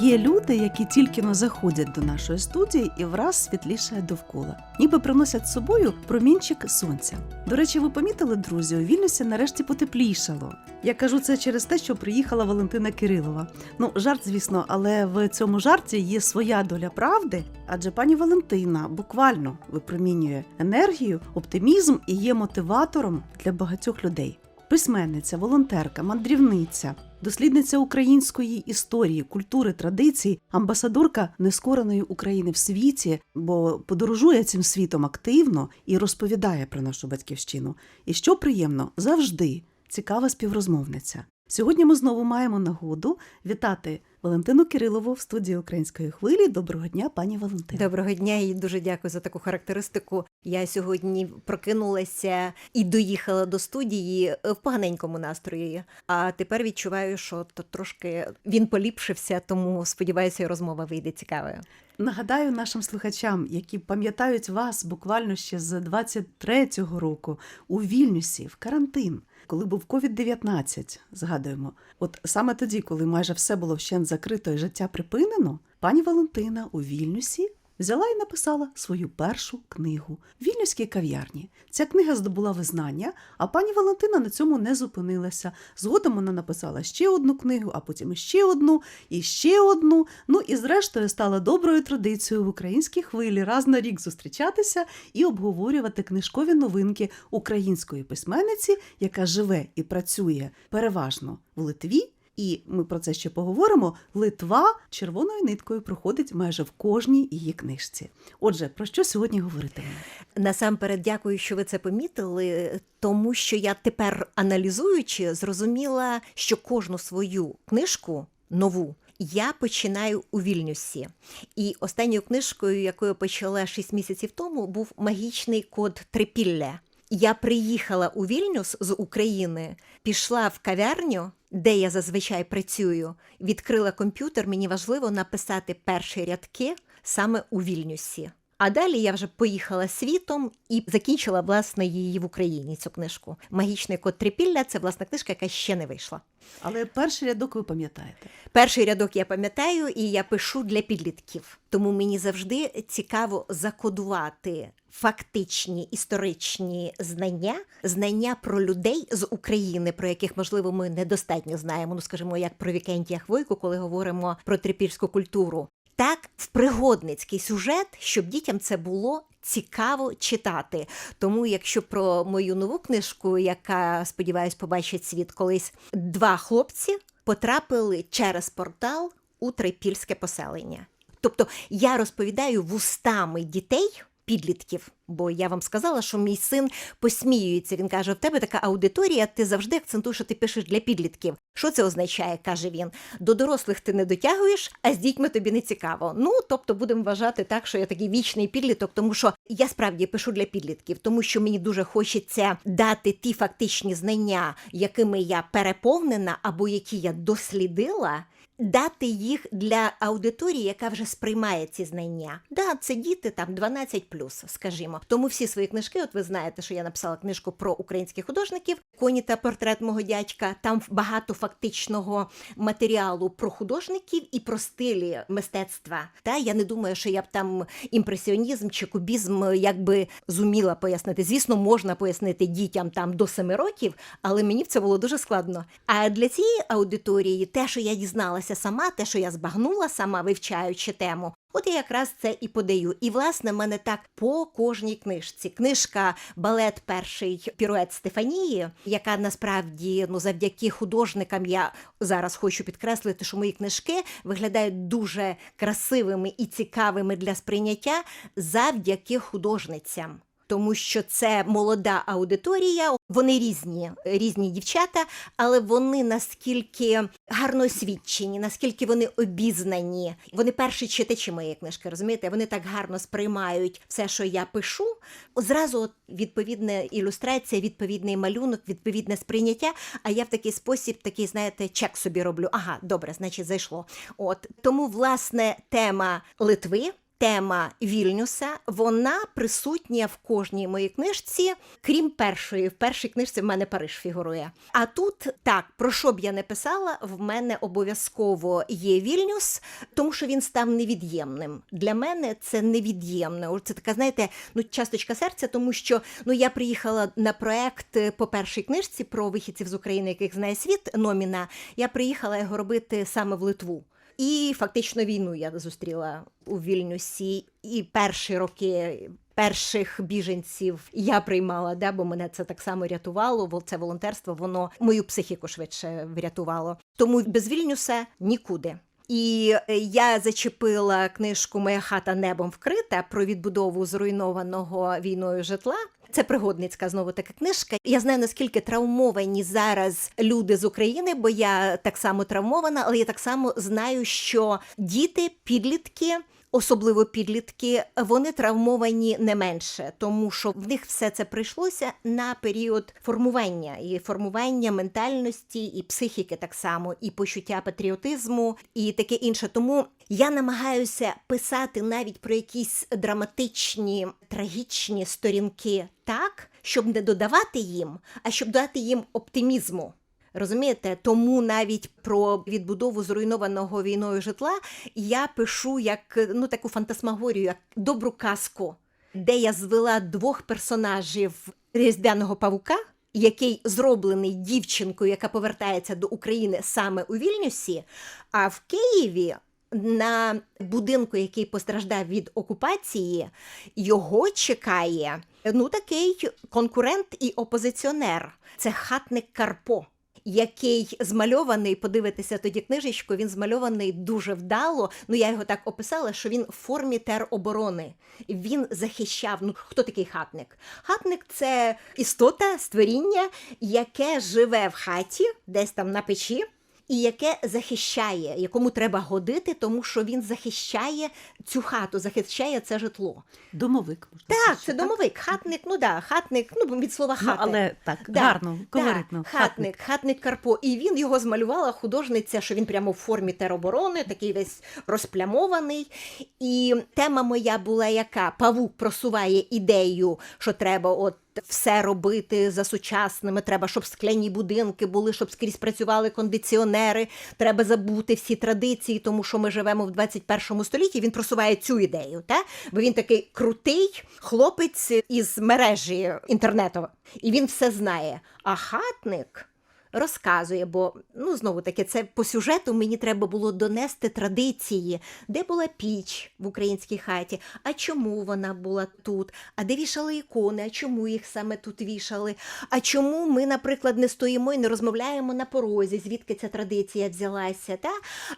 Є люди, які тільки но заходять до нашої студії і враз світлішає довкола, ніби приносять з собою промінчик сонця. До речі, ви помітили, друзі, у Вільнюсі нарешті потеплішало. Я кажу це через те, що приїхала Валентина Кирилова. Ну, жарт, звісно, але в цьому жарті є своя доля правди, адже пані Валентина буквально випромінює енергію, оптимізм і є мотиватором для багатьох людей. Письменниця, волонтерка, мандрівниця, дослідниця української історії, культури, традицій, амбасадорка нескореної України в світі, бо подорожує цим світом активно і розповідає про нашу батьківщину. І що приємно, завжди цікава співрозмовниця. Сьогодні ми знову маємо нагоду вітати Валентину Кирилову в студії української хвилі. Доброго дня, пані Валентина. Доброго дня і дуже дякую за таку характеристику. Я сьогодні прокинулася і доїхала до студії в поганенькому настрої. А тепер відчуваю, що то трошки він поліпшився, тому сподіваюся, розмова вийде цікавою. Нагадаю нашим слухачам, які пам'ятають вас буквально ще з 23-го року у Вільнюсі в карантин, коли був COVID-19, згадуємо. От саме тоді, коли майже все було вщент закрито і життя припинено, пані Валентина у Вільнюсі взяла і написала свою першу книгу Вільнюській кав'ярні. Ця книга здобула визнання, а пані Валентина на цьому не зупинилася. Згодом вона написала ще одну книгу, а потім ще одну, і ще одну. Ну і зрештою стала доброю традицією в українській хвилі раз на рік зустрічатися і обговорювати книжкові новинки української письменниці, яка живе і працює переважно в Литві. І ми про це ще поговоримо. Литва червоною ниткою проходить майже в кожній її книжці. Отже, про що сьогодні говоритимемо? Насамперед, дякую, що ви це помітили, тому що я тепер аналізуючи, зрозуміла, що кожну свою книжку нову. Я починаю у Вільнюсі, і останньою книжкою, яку я почала 6 місяців тому, був магічний код Трипілля. Я приїхала у Вільнюс з України, пішла в кав'ярню, де я зазвичай працюю, відкрила комп'ютер. Мені важливо написати перші рядки саме у Вільнюсі. А далі я вже поїхала світом і закінчила власне її в Україні. Цю книжку. Магічний код Трипілля це власна книжка, яка ще не вийшла. Але перший рядок ви пам'ятаєте. Перший рядок я пам'ятаю, і я пишу для підлітків. Тому мені завжди цікаво закодувати фактичні історичні знання, знання про людей з України, про яких можливо ми недостатньо знаємо. Ну скажімо, як про Вікентія Хвойку, коли говоримо про трипільську культуру. Так, в пригодницький сюжет, щоб дітям це було цікаво читати. Тому, якщо про мою нову книжку, яка сподіваюсь, побачить світ колись, два хлопці потрапили через портал у трипільське поселення. Тобто я розповідаю вустами дітей. Підлітків, бо я вам сказала, що мій син посміюється. Він каже: в тебе така аудиторія, ти завжди акцентуєш, що ти пишеш для підлітків. Що це означає? каже він. До дорослих ти не дотягуєш, а з дітьми тобі не цікаво. Ну тобто будемо вважати так, що я такий вічний підліток, тому що я справді пишу для підлітків, тому що мені дуже хочеться дати ті фактичні знання, якими я переповнена або які я дослідила. Дати їх для аудиторії, яка вже сприймає ці знання. Да, це діти там 12 скажімо. Тому всі свої книжки, от ви знаєте, що я написала книжку про українських художників, коні та портрет мого дядька. Там багато фактичного матеріалу про художників і про стилі мистецтва. Та я не думаю, що я б там імпресіонізм чи кубізм якби зуміла пояснити. Звісно, можна пояснити дітям там до 7 років, але мені це було дуже складно. А для цієї аудиторії, те, що я дізналася сама, те, що я збагнула сама, вивчаючи тему. От я якраз це і подаю. І власне в мене так по кожній книжці. Книжка Балет перший пірует Стефанії, яка насправді ну завдяки художникам я зараз хочу підкреслити, що мої книжки виглядають дуже красивими і цікавими для сприйняття завдяки художницям тому що це молода аудиторія, вони різні, різні дівчата, але вони наскільки гарно освічені, наскільки вони обізнані. Вони перші читачі моєї книжки, розумієте? Вони так гарно сприймають все, що я пишу. Зразу відповідна ілюстрація, відповідний малюнок, відповідне сприйняття. А я в такий спосіб, такий, знаєте, чек собі роблю. Ага, добре, значить, зайшло. От тому, власне, тема Литви тема Вільнюса, вона присутня в кожній моїй книжці, крім першої. В першій книжці в мене Париж фігурує. А тут так, про що б я не писала, в мене обов'язково є Вільнюс, тому що він став невід'ємним. Для мене це невід'ємне. Це така, знаєте, ну часточка серця, тому що ну я приїхала на проект е, по першій книжці про вихідців з України, яких знає світ. Номіна. Я приїхала його робити саме в Литву. І фактично війну я зустріла у Вільнюсі. І перші роки перших біженців я приймала, да, бо мене це так само рятувало. Це волонтерство, воно мою психіку швидше врятувало. Тому без Вільнюса нікуди. І е, я зачепила книжку Моя хата небом вкрита про відбудову зруйнованого війною житла. Це пригодницька знову така книжка. Я знаю наскільки травмовані зараз люди з України, бо я так само травмована, але я так само знаю, що діти, підлітки. Особливо підлітки, вони травмовані не менше, тому що в них все це прийшлося на період формування і формування ментальності, і психіки так само, і почуття патріотизму, і таке інше. Тому я намагаюся писати навіть про якісь драматичні, трагічні сторінки так, щоб не додавати їм, а щоб дати їм оптимізму. Розумієте, тому навіть про відбудову зруйнованого війною житла я пишу як ну таку фантасмагорію, як добру казку, де я звела двох персонажів різдвяного павука, який зроблений дівчинкою, яка повертається до України саме у Вільнюсі, а в Києві. На будинку, який постраждав від окупації, його чекає ну такий конкурент і опозиціонер. Це хатник Карпо який змальований, подивитися тоді книжечку, він змальований дуже вдало. Ну я його так описала, що він в формі тероборони. Він захищав. Ну хто такий хатник? Хатник це істота, створіння, яке живе в хаті, десь там на печі. І яке захищає, якому треба годити, тому що він захищає цю хату, захищає це житло. Домовик можна Так, сказати, це домовик, хатник, ну да, хатник, ну від слова Ну, але так, Да, гарно, колоритно. Да, хатник, хатник Карпо. І він його змалювала художниця, що він прямо в формі тероборони, такий весь розплямований. І тема моя була яка? Павук просуває ідею, що треба от. Все робити за сучасними, треба, щоб скляні будинки були, щоб скрізь працювали кондиціонери. Треба забути всі традиції, тому що ми живемо в 21 столітті. Він просуває цю ідею, та? бо він такий крутий хлопець із мережі інтернету, і він все знає. А хатник розказує, бо ну знову таки, це по сюжету мені треба було донести традиції, де була піч в українській хаті, а чому вона була тут, а де вішали ікони, а чому їх саме тут вішали? А чому ми, наприклад, не стоїмо і не розмовляємо на порозі, звідки ця традиція взялася? Та?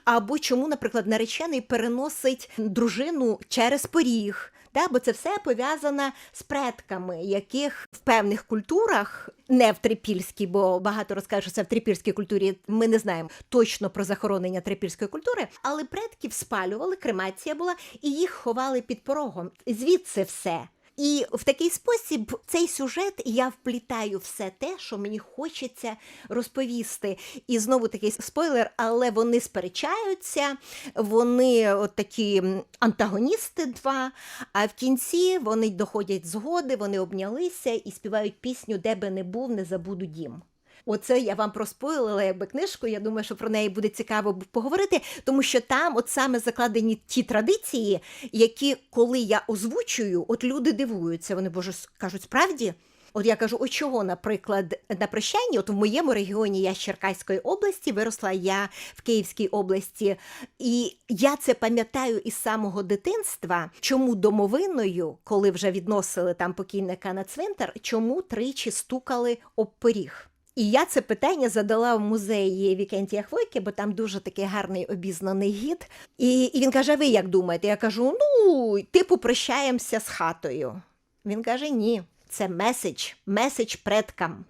Або чому, наприклад, наречений переносить дружину через поріг? Та, бо це все пов'язано з предками, яких в певних культурах, не в трипільській, бо багато розкажуть, що це в трипільській культурі. Ми не знаємо точно про захоронення трипільської культури, але предків спалювали, кремація була, і їх ховали під порогом. Звідси все. І в такий спосіб цей сюжет я вплітаю все те, що мені хочеться розповісти. І знову такий спойлер, але вони сперечаються, вони от такі антагоністи два. А в кінці вони доходять згоди, вони обнялися і співають пісню Де би не був, не забуду дім. Оце я вам проспойлила якби книжку. Я думаю, що про неї буде цікаво поговорити, тому що там от саме закладені ті традиції, які коли я озвучую, от люди дивуються. Вони боже кажуть, справді. От я кажу, от чого, наприклад, на прощанні, от в моєму регіоні я з Черкаської області, виросла я в Київській області, і я це пам'ятаю із самого дитинства, чому домовиною, коли вже відносили там покійника на цвинтар, чому тричі стукали об поріг. І я це питання задала в музеї Вікентія Хвойки, бо там дуже такий гарний обізнаний гід. І, і він каже: Ви як думаєте? Я кажу: ну, типу, прощаємося з хатою. Він каже: ні, це меседж, меседж предкам.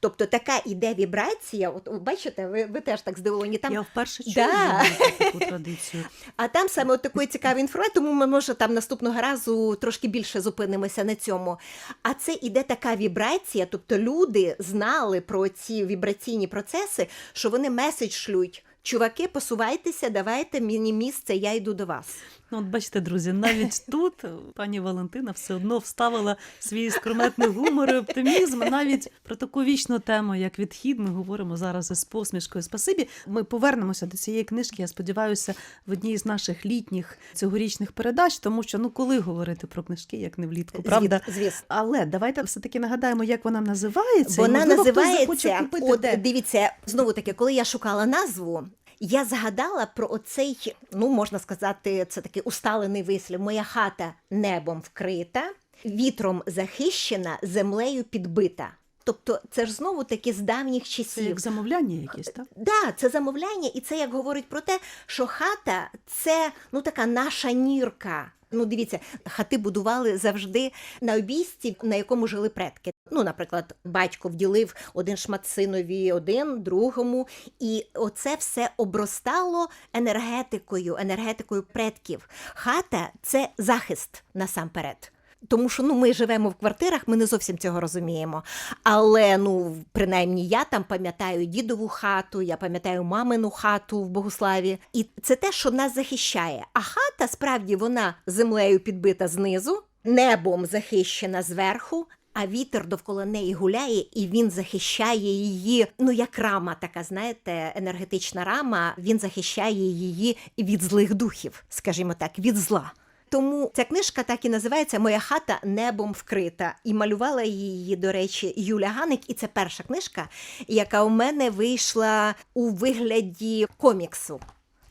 Тобто така іде вібрація. От бачите, ви, ви теж так здивовані. Там Я вперше чую Да. таку традицію. а там саме от такої цікавої інформації, тому ми може там наступного разу трошки більше зупинимося на цьому. А це іде така вібрація, тобто люди знали про ці вібраційні процеси, що вони меседж шлють чуваки, посувайтеся, давайте мені місце, я йду до вас. Ну, от бачите, друзі, навіть тут пані Валентина все одно вставила свій скрометний гумор і оптимізм. Навіть про таку вічну тему, як відхід, ми говоримо зараз із посмішкою. Спасибі. Ми повернемося до цієї книжки. Я сподіваюся, в одній з наших літніх цьогорічних передач, тому що ну коли говорити про книжки, як не влітку, правда? Звісно. Але давайте все таки нагадаємо, як вона називається. і, Вона можливо, хтось захоче купити От де. дивіться, знову таки, коли я шукала назву. Я згадала про оцей, ну можна сказати, це такий усталений вислів. Моя хата небом вкрита, вітром захищена, землею підбита. Тобто, це ж знову таки з давніх Це часів. як замовляння якесь, так? Да, це замовляння, і це як говорить про те, що хата це ну така наша нірка. Ну, дивіться, хати будували завжди на обійсті, на якому жили предки. Ну, наприклад, батько вділив один шмат синові, один другому, і оце все обростало енергетикою, енергетикою предків. Хата це захист насамперед. Тому що ну ми живемо в квартирах, ми не зовсім цього розуміємо. Але ну, принаймні, я там пам'ятаю дідову хату, я пам'ятаю мамину хату в Богуславі. І це те, що нас захищає. А хата справді вона землею підбита знизу, небом захищена зверху. А вітер довкола неї гуляє, і він захищає її. Ну як рама, така знаєте, енергетична рама. Він захищає її від злих духів, скажімо так, від зла. Тому ця книжка так і називається Моя хата небом вкрита. І малювала її, до речі, Юля Ганик. І це перша книжка, яка у мене вийшла у вигляді коміксу.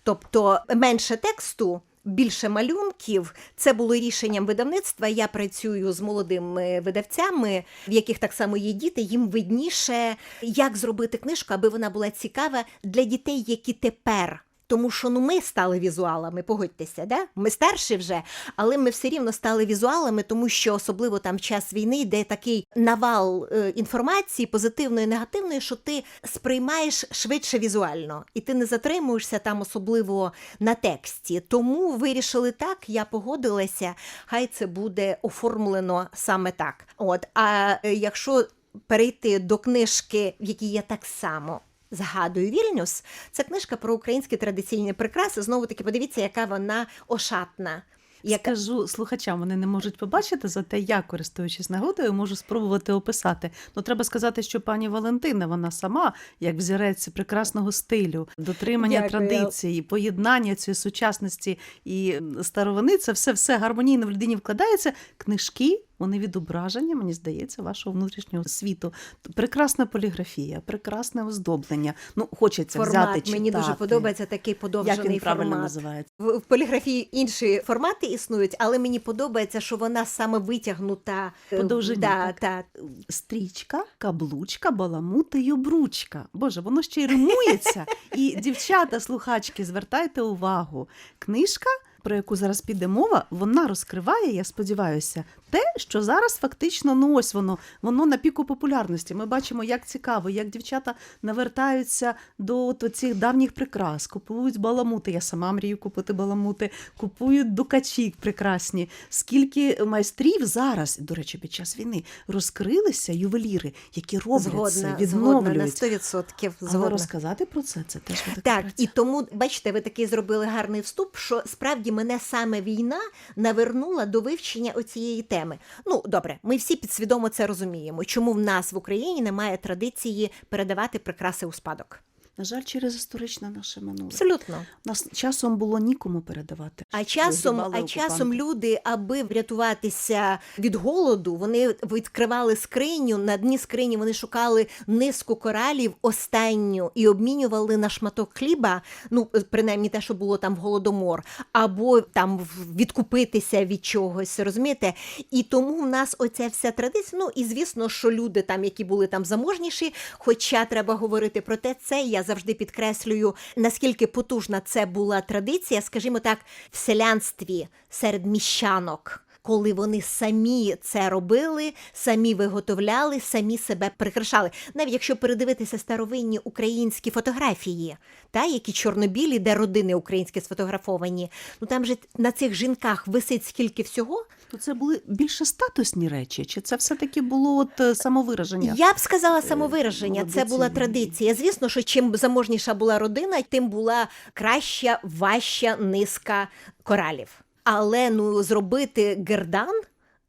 Тобто менше тексту. Більше малюнків це було рішенням видавництва. Я працюю з молодими видавцями, в яких так само є діти. Їм видніше, як зробити книжку, аби вона була цікава для дітей, які тепер тому що ну ми стали візуалами, погодьтеся, да? Ми старші вже, але ми все рівно стали візуалами, тому що особливо там час війни йде такий навал е, інформації, позитивної, і негативної, що ти сприймаєш швидше візуально, і ти не затримуєшся там особливо на тексті. Тому вирішили так, я погодилася. Хай це буде оформлено саме так. От а е, якщо перейти до книжки, в якій я так само Згадую Вільнюс. Це книжка про українські традиційні прикраси. Знову таки, подивіться, яка вона ошатна. Я кажу слухачам, вони не можуть побачити, зате я, користуючись нагодою, можу спробувати описати. Ну, треба сказати, що пані Валентина, вона сама, як взірець прекрасного стилю, дотримання Дякую. традиції, поєднання цієї сучасності і старовини, це все все гармонійно в людині вкладається. Книжки. Вони відображення, мені здається, вашого внутрішнього світу. Прекрасна поліграфія, прекрасне оздоблення. Ну, хочеться взяти читати. мені дуже подобається такий Як подовжений він правильно формат. називається? В поліграфії інші формати існують, але мені подобається, що вона саме витягнута. е, Подовжені, да, так. та. Стрічка, каблучка, баламути й обручка. Боже, воно ще й римується. І дівчата, слухачки, звертайте увагу. Книжка, про яку зараз піде мова, вона розкриває, я сподіваюся, те, що зараз фактично ну ось воно, воно на піку популярності. Ми бачимо, як цікаво, як дівчата навертаються до от цих давніх прикрас, купують баламути. Я сама мрію купити баламути, купують дукачі прекрасні. Скільки майстрів зараз, до речі, під час війни розкрилися ювеліри, які роблять це, Згодна, згодна на відновлюють. 100%. Але розказати про це це теж буде Так, і тому, бачите, ви такий зробили гарний вступ, що справді мене саме війна навернула до вивчення оцієї теми. Ну, добре, ми всі підсвідомо це розуміємо. Чому в нас в Україні немає традиції передавати прикраси у спадок? На жаль, через історичне наше минуле. Абсолютно. Нас часом було нікому передавати. А часом, а часом люди, аби врятуватися від голоду, вони відкривали скриню. На дні скрині вони шукали низку коралів останню і обмінювали на шматок хліба. Ну принаймні те, що було там в голодомор, або там відкупитися від чогось. Розумієте? І тому в нас оця вся традиція. Ну і звісно, що люди там, які були там заможніші, хоча треба говорити про те, це я завжди підкреслюю, наскільки потужна це була традиція, скажімо так, в селянстві серед міщанок. Коли вони самі це робили, самі виготовляли, самі себе прикрашали. Навіть якщо передивитися старовинні українські фотографії, та які чорнобілі, де родини українські сфотографовані, ну там же на цих жінках висить скільки всього. То це були більше статусні речі, чи це все-таки було от е, самовираження? Я б сказала самовираження. Це була традиція. Звісно, що чим заможніша була родина, тим була краща, важча низка коралів. Але ну зробити гердан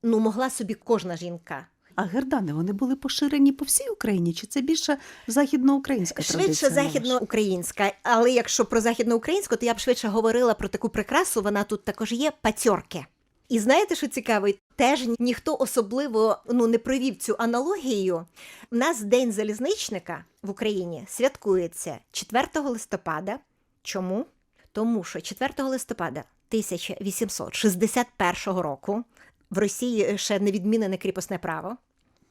ну могла собі кожна жінка. А гердани вони були поширені по всій Україні, чи це більше західноукраїнська Швидше традиція? ваш західноукраїнська, але якщо про західноукраїнську, то я б швидше говорила про таку прикрасу. Вона тут також є пацьорки. І знаєте, що цікаво? Теж ніхто особливо ну не провів цю аналогію. У нас День залізничника в Україні святкується 4 листопада. Чому? Тому що 4 листопада 1861 року в Росії ще не відмінене кріпосне право.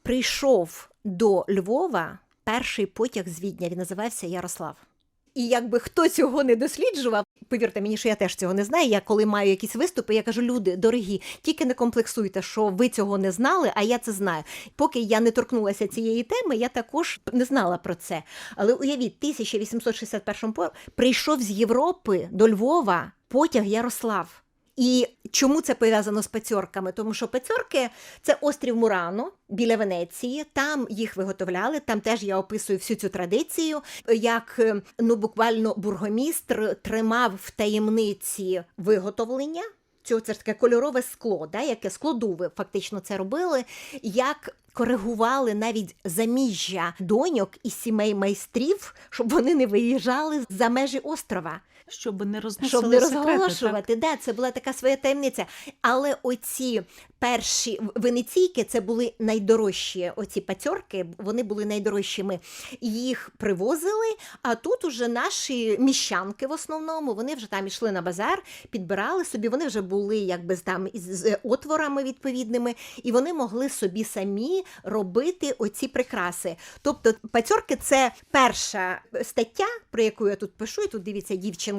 Прийшов до Львова перший потяг з Відня. Він називався Ярослав. І якби хто цього не досліджував, повірте мені, що я теж цього не знаю. Я коли маю якісь виступи, я кажу: люди, дорогі, тільки не комплексуйте, що ви цього не знали, а я це знаю. Поки я не торкнулася цієї теми, я також не знала про це. Але уявіть, 1861 по- прийшов з Європи до Львова потяг Ярослав. І чому це пов'язано з пацьорками? Тому що пацьорки це острів Мурано біля Венеції. Там їх виготовляли. Там теж я описую всю цю традицію, як е, ну буквально бургомістр тримав в таємниці виготовлення. Цього це ж таке кольорове скло, да, яке складови фактично це робили, як коригували навіть заміжжя доньок і сімей майстрів, щоб вони не виїжджали за межі острова Щоб не розносили щоб не секрети, так? розголошувати. Да, це була така своя таємниця. Але оці перші венеційки це були найдорожчі. Оці пацьорки, вони були найдорожчими. Їх привозили. А тут уже наші міщанки в основному вони вже там йшли на базар, підбирали собі. Вони вже були якби там із з отворами відповідними, і вони могли собі самі робити оці прикраси. Тобто, пацьорки це перша стаття, про яку я тут пишу, і тут дивіться дівчинка,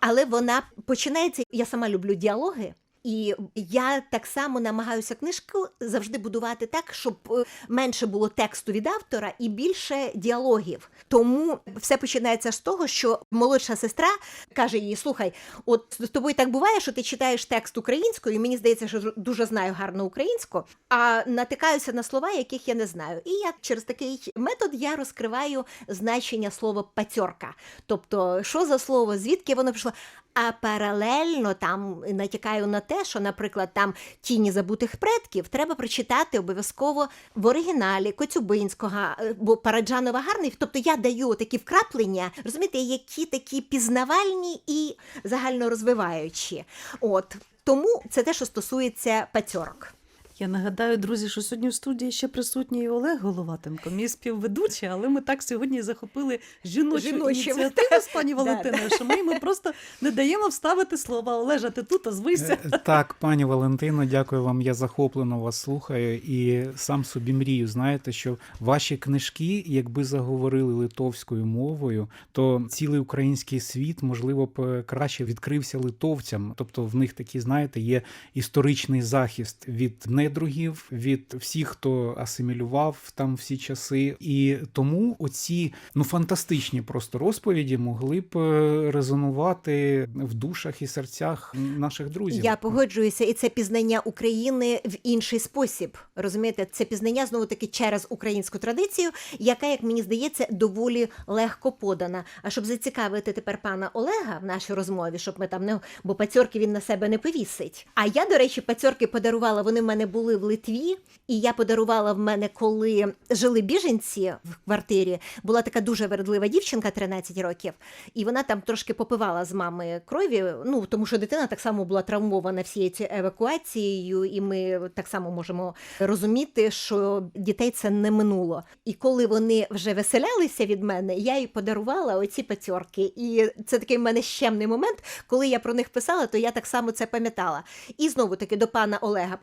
але вона починається. Я сама люблю діалоги. І я так само намагаюся книжку завжди будувати так, щоб е, менше було тексту від автора і більше діалогів. Тому все починається з того, що молодша сестра каже їй: слухай, от з тобою так буває, що ти читаєш текст українською, і мені здається, що дуже знаю гарно українську, а натикаюся на слова, яких я не знаю. І я через такий метод я розкриваю значення слова пацьорка. Тобто, що за слово, звідки воно пішло. А паралельно там натякаю на те, що, наприклад, там тіні забутих предків треба прочитати обов'язково в оригіналі Коцюбинського, е, бо Параджанова гарний. Тобто я даю такі вкраплення, розумієте, які такі пізнавальні і загально розвиваючі. От тому це те, що стосується пацьорок. Я нагадаю, друзі, що сьогодні в студії ще присутній Олег Головатенко, мій співведучий, але ми так сьогодні захопили жіночу Жіночим. ініціативу з пані Валентиною, що ми йому просто не даємо вставити слова. Олежа, ти тут озвися. Е, Так, пані Валентино, дякую вам. Я захоплено вас слухаю і сам собі мрію. Знаєте, що ваші книжки, якби заговорили литовською мовою, то цілий український світ, можливо, б е, краще відкрився литовцям. Тобто в них такі, знаєте, є історичний захист від недругів, від всіх, хто асимілював там всі часи. І тому оці ну фантастичні просто розповіді могли б е, резонувати в душах і серцях наших друзів. Я погоджуюся, і це пізнання України в інший спосіб. Розумієте, це пізнання знову таки через українську традицію, яка, як мені здається, доволі легко подана. А щоб зацікавити тепер пана Олега в нашій розмові, щоб ми там не бо пацьорки він на себе не повісить. А я, до речі, пацьорки подарувала. Вони в мене були в Литві, і я подарувала в мене, коли жили біженці в квартирі. Була така дуже вередлива дівчинка, 13 років, і вона там трошки попивала з мами крові. Ну тому що дитина так само була травмована всією цією евакуацією, і ми так само можемо розуміти, що дітей це не минуло. І коли вони вже веселялися від мене, я їй подарувала оці пацьорки. І це такий в мене щемний момент, коли я про них писала, то я так само це пам'ятала. І знову таки до пана Олега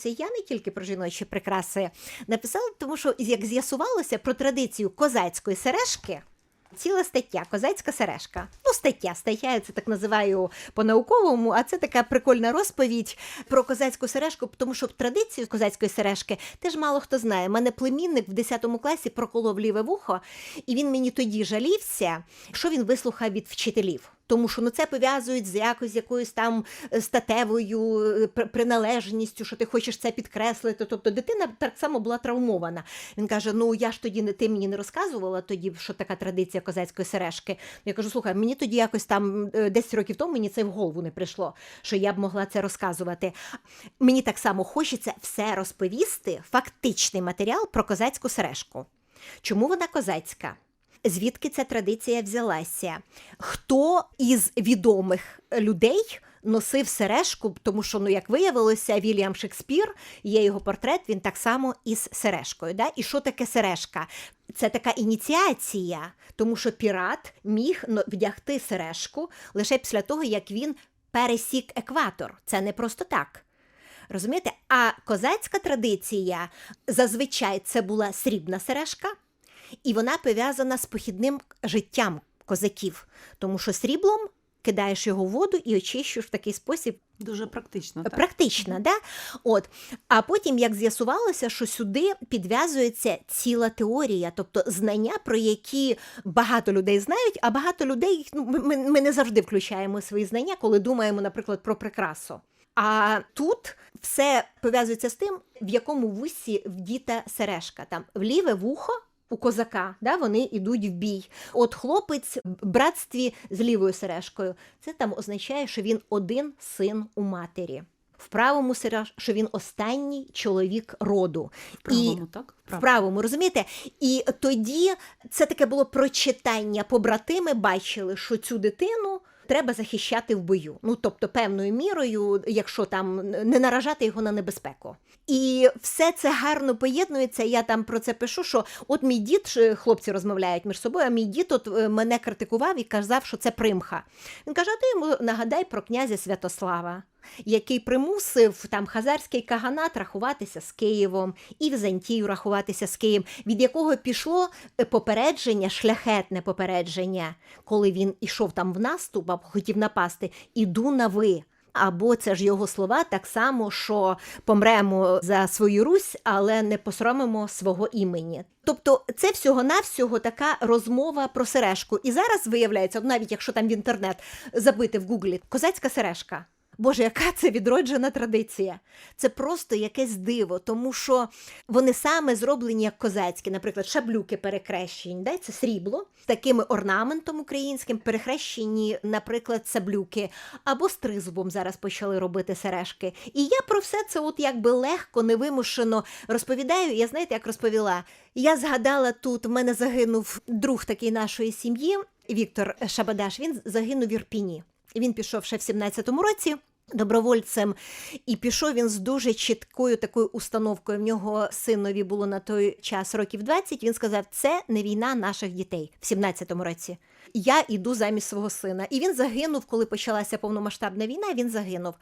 повертаємося. Я не тільки про жіночі прикраси написала, тому що як з'ясувалося про традицію козацької сережки. Ціла стаття, козацька сережка. Ну, стаття, стаття, я це так називаю по-науковому, а це така прикольна розповідь про козацьку сережку, тому що традицію козацької сережки теж мало хто знає. У мене племінник в 10 класі проколов ліве вухо, і він мені тоді жалівся, що він вислухав від вчителів. Тому що ну це пов'язують з якось якоюсь там е, статевою е, приналежністю, що ти хочеш це підкреслити. Тобто дитина так само була травмована. Він каже: Ну я ж тоді не ти мені не розказувала тоді, що така традиція козацької сережки. Я кажу, слухай, мені тоді якось там е, 10 років тому мені це в голову не прийшло, що я б могла це розказувати. Мені так само хочеться все розповісти, фактичний матеріал про козацьку сережку. Чому вона козацька? Звідки ця традиція взялася? Хто із відомих людей носив сережку? Тому що, ну як виявилося, Вільям Шекспір, є його портрет, він так само із сережкою. Да? І що таке сережка? Це така ініціація, тому що пірат міг вдягти сережку лише після того, як він пересік екватор. Це не просто так. Розумієте? А козацька традиція зазвичай це була срібна сережка, і вона пов'язана з похідним життям козаків, тому що сріблом кидаєш його в воду і очищуєш в такий спосіб Дуже практично. Так. практично, да? От. А потім, як з'ясувалося, що сюди підв'язується ціла теорія, тобто знання, про які багато людей знають, а багато людей ну, ми, ми не завжди включаємо свої знання, коли думаємо, наприклад, про прикрасу. А тут все пов'язується з тим, в якому вусі вдіта сережка. Там в ліве вухо. У козака, да, вони йдуть в бій. От хлопець в братстві з лівою сережкою. Це там означає, що він один син у матері. В правому сереж, що він останній чоловік роду. В правому, так? В правому, розумієте? І тоді це таке було прочитання. Побратими бачили, що цю дитину треба захищати в бою. Ну тобто, певною мірою, якщо там не наражати його на небезпеку. І все це гарно поєднується. Я там про це пишу. Що от мій дід, хлопці розмовляють між собою, а мій дід от е, мене критикував і казав, що це примха. Він каже: а ти йому нагадай про князя Святослава. Який примусив там хазарський каганат рахуватися з Києвом і Візантію рахуватися з Києвом, від якого пішло е, попередження, шляхетне попередження, коли він ішов там в наступ, або хотів напасти, іду на ви. Або це ж його слова так само, що помремо за свою Русь, але не посоромимо свого імені. Тобто, це всього-навсього така розмова про сережку. І зараз виявляється, навіть якщо там в інтернет забити в гуглі козацька сережка. Боже, яка це відроджена традиція? Це просто якесь диво, тому що вони саме зроблені як козацькі, наприклад, шаблюки перекрещені, да? це срібло з таким орнаментом українським, перехрещені, наприклад, саблюки, або з тризубом зараз почали робити сережки. І я про все це, от якби легко, невимушено розповідаю. Я знаєте, як розповіла? Я згадала тут, в мене загинув друг такий нашої сім'ї, Віктор Шабадаш. Він загинув в Ірпіні. Він пішов ще в 17-му році. Добровольцем, і пішов він з дуже чіткою такою установкою. В нього синові було на той час років 20, Він сказав: це не війна наших дітей в 17-му році. Я іду замість свого сина. І він загинув, коли почалася повномасштабна війна. Він загинув.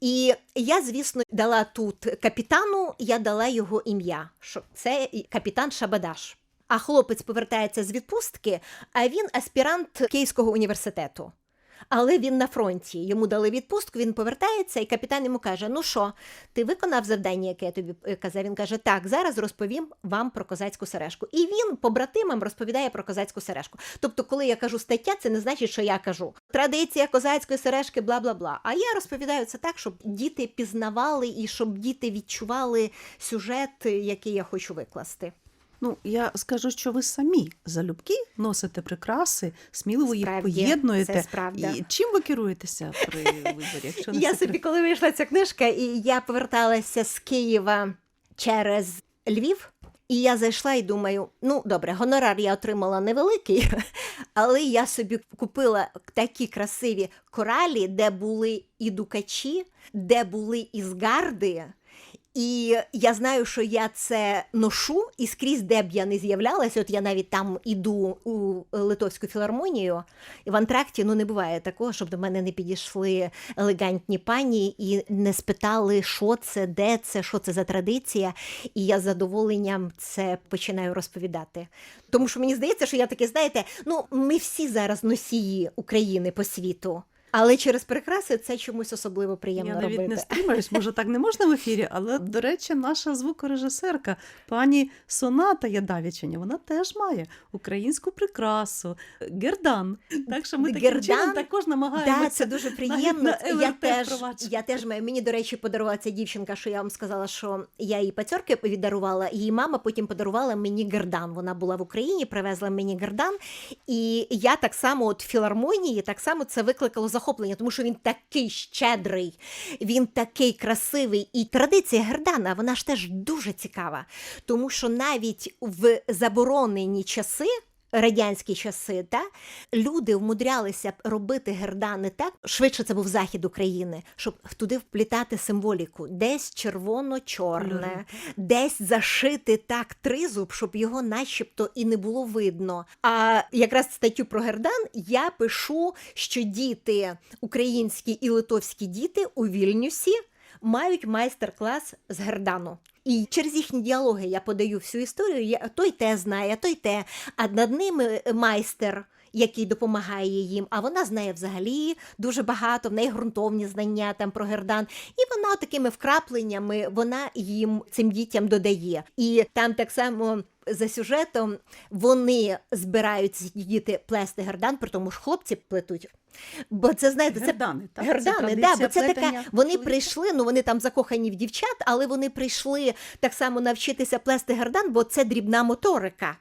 І я, звісно, дала тут капітану, я дала його ім'я. що Це капітан Шабадаш. А хлопець повертається з відпустки, а він аспірант Київського університету. Але він на фронті. Йому дали відпустку, він повертається, і капітан йому каже: Ну що, ти виконав завдання, яке я тобі е, казав? Він каже: Так, зараз розповім вам про козацьку сережку. І він побратимам розповідає про козацьку сережку. Тобто, коли я кажу стаття, це не значить, що я кажу. Традиція козацької сережки, бла бла бла. А я розповідаю це так, щоб діти пізнавали і щоб діти відчували сюжет, який я хочу викласти. Ну, я скажу, що ви самі залюбки носите прикраси, сміливо їх Справді, поєднуєте. це. І чим ви керуєтеся при виборі? Якщо не Я собі, коли вийшла ця книжка, і я поверталася з Києва через Львів. І я зайшла і думаю: ну добре, гонорар я отримала невеликий, але я собі купила такі красиві коралі, де були і дукачі, де були і згарди, І я знаю, що я це ношу, і скрізь, де б я не з'являлася, от я навіть там іду у Литовську філармонію, і в антракті ну не буває такого, щоб до мене не підійшли елегантні пані і не спитали, що це, де це, що це за традиція. І я з задоволенням це починаю розповідати. Тому що мені здається, що я таке, знаєте, ну ми всі зараз носії України по світу. Але через прикраси це чомусь особливо приємно Я навіть робити. не стримаюсь, може так не можна в ефірі, але до речі, наша звукорежисерка, пані Соната Ядавічення, вона теж має українську прикрасу, гердан. Так що ми таким чином також намагаємося. Да, це дуже приємно. на Я теж, я теж. Мені, до речі, подарувала ця дівчинка, що я вам сказала, що я їй пацьорки віддарувала. Її мама потім подарувала мені гердан. Вона була в Україні, привезла мені гердан. І я так само, от в філармонії, так само це викликало захоплення, тому що він такий щедрий, він такий красивий. І традиція гердана, вона ж теж дуже цікава, тому що навіть в заборонені часи. Радянські часи, та люди вмудрялися робити гердани так, швидше це був захід України, щоб туди вплітати символіку, десь червоно-чорне, десь зашити так тризуб, щоб його начебто і не було видно. А якраз статтю про гердан я пишу, що діти, українські і литовські діти у Вільнюсі мають майстер-клас з гердану. І через їхні діалоги я подаю всю історію. Я, той те знає, той те. А над ними майстер, який допомагає їм. А вона знає взагалі дуже багато, в неї ґрунтовні знання там про гердан. І вона такими вкрапленнями вона їм цим дітям додає. І там так само. За сюжетом вони збираються діти плести гердан, при тому ж хлопці плетуть. Бо це знаєте, це Гердани, так? Гердани, Це да, бо це така. Вони прийшли, ну вони там закохані в дівчат, але вони прийшли так само навчитися плести гердан, бо це дрібна моторика.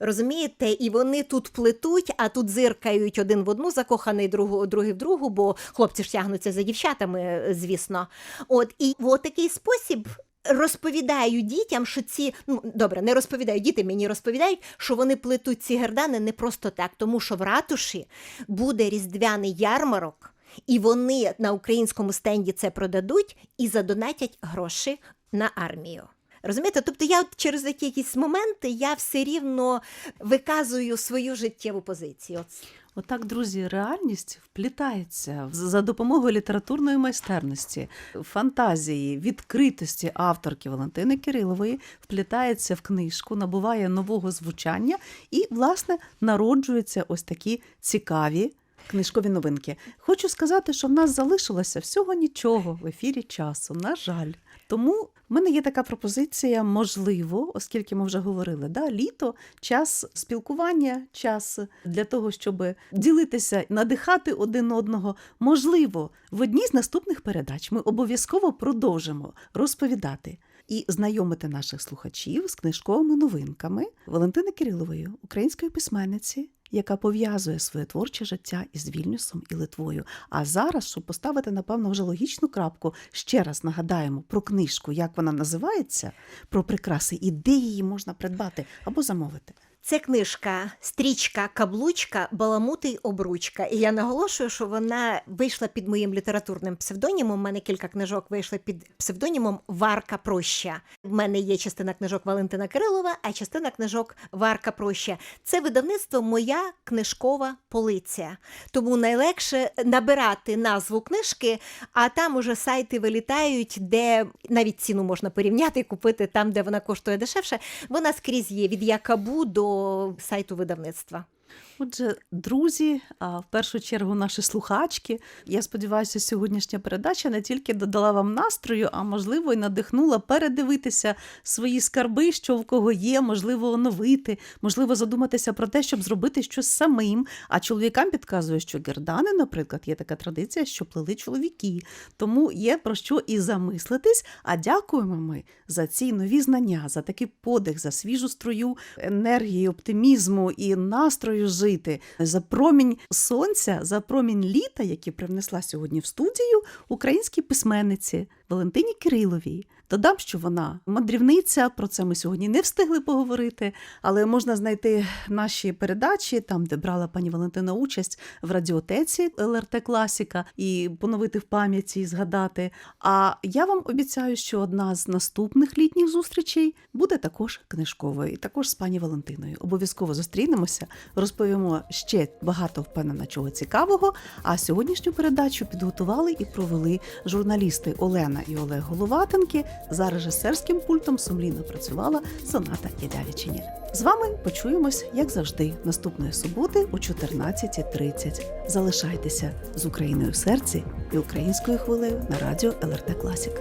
Розумієте, і вони тут плетуть, а тут зиркають один в одну, закоханий другу, другий в другу, бо хлопці ж тягнуться за дівчатами, звісно. От і в такий спосіб. Розповідаю дітям, що ці ну добре, не розповідаю. Діти мені розповідають, що вони плетуть ці гердани не просто так, тому що в ратуші буде різдвяний ярмарок, і вони на українському стенді це продадуть і задонатять гроші на армію. Розумієте? Тобто я от через якісь моменти я все рівно виказую свою життєву позицію. От Отак, друзі, реальність вплітається за допомогою літературної майстерності, фантазії, відкритості авторки Валентини Кирилової вплітається в книжку, набуває нового звучання і, власне, народжуються ось такі цікаві. Книжкові новинки. Хочу сказати, що в нас залишилося всього нічого в ефірі часу. На жаль. Тому в мене є така пропозиція, можливо, оскільки ми вже говорили, да, літо час спілкування, час для того, щоб ділитися, надихати один одного. Можливо, в одній з наступних передач ми обов'язково продовжимо розповідати і знайомити наших слухачів з книжковими новинками Валентини Кирилової, української письменниці. Яка пов'язує своє творче життя із Вільнюсом і Литвою. А зараз, щоб поставити, напевно, вже логічну крапку, ще раз нагадаємо про книжку, як вона називається, про прикраси і де її можна придбати або замовити. Це книжка Стрічка, каблучка, баламути й обручка. І я наголошую, що вона вийшла під моїм літературним псевдонімом. У мене кілька книжок вийшли під псевдонімом Варка Проща. В мене є частина книжок Валентина Кирилова, а частина книжок Варка Проща. Це видавництво моя книжкова полиця. Тому найлегше набирати назву книжки, а там уже сайти вилітають, де навіть ціну можна порівняти і купити там, де вона коштує дешевше. Вона скрізь є від Якабу до сайту видавництва. Отже, друзі, а в першу чергу наші слухачки. Я сподіваюся, сьогоднішня передача не тільки додала вам настрою, а можливо, і надихнула передивитися свої скарби, що в кого є, можливо, оновити, можливо, задуматися про те, щоб зробити щось самим. А чоловікам підказує, що гердани, наприклад, є така традиція, що плели чоловіки. Тому є про що і замислитись. А дякуємо ми за ці нові знання, за такий подих, за свіжу струю енергії, оптимізму і настрою жити, за промінь сонця, за промінь літа, який привнесла сьогодні в студію українській письменниці Валентині Кириловій. Додам, що вона мандрівниця. Про це ми сьогодні не встигли поговорити, але можна знайти наші передачі там, де брала пані Валентина участь в радіотеці ЛРТ Класіка, і поновити в пам'яті і згадати. А я вам обіцяю, що одна з наступних літніх зустрічей буде також книжковою, і також з пані Валентиною. Обов'язково зустрінемося, розповімо ще багато впевнена чого цікавого. А сьогоднішню передачу підготували і провели журналісти Олена і Олег Головатенки. За режисерським пультом сумлінно працювала Соната Єдявічині. З вами почуємось, як завжди, наступної суботи о 14.30. Залишайтеся з Україною в серці і українською хвилею на радіо ЛРТ Класіка.